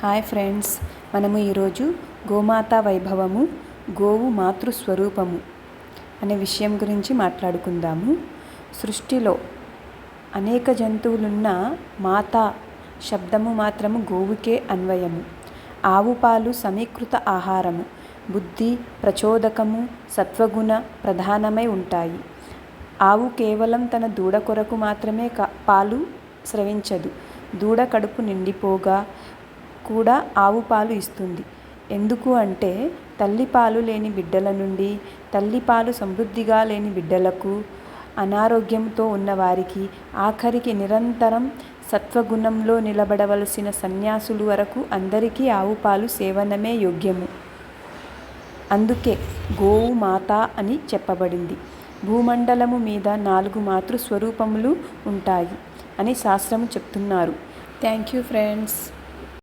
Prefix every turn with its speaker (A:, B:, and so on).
A: Hi friends మనము ఈరోజు గోమాత వైభవము గోవు మాతృస్వరూపము అనే విషయం గురించి మాట్లాడుకుందాము. సృష్టిలో అనేక జంతువులున్న మాత శబ్దము మాత్రము గోవుకే అన్వయము. ఆవు పాలు సమీకృత ఆహారము బుద్ధి ప్రచోదకము సత్వగుణ ప్రధానమై ఉంటాయి. ఆవు కేవలం తన దూడ కొరకు మాత్రమే పాలు స్రవించదు. దూడ కడుపు నిండిపోగా కూడా ఆవు పాలు ఇస్తుంది. ఎందుకు అంటే తల్లిపాలు లేని బిడ్డల నుండి తల్లిపాలు సమృద్ధిగా లేని బిడ్డలకు అనారోగ్యంతో ఉన్నవారికి ఆఖరికి నిరంతరం సత్వగుణంలో నిలబడవలసిన సన్యాసులు వరకు అందరికీ ఆవు పాలు సేవనమే యోగ్యము. అందుకే గోవు మాత అని చెప్పబడింది. భూమండలము మీద నాలుగు మాతృస్వరూపములు ఉంటాయి అని శాస్త్రము చెప్తున్నారు. Thank you friends.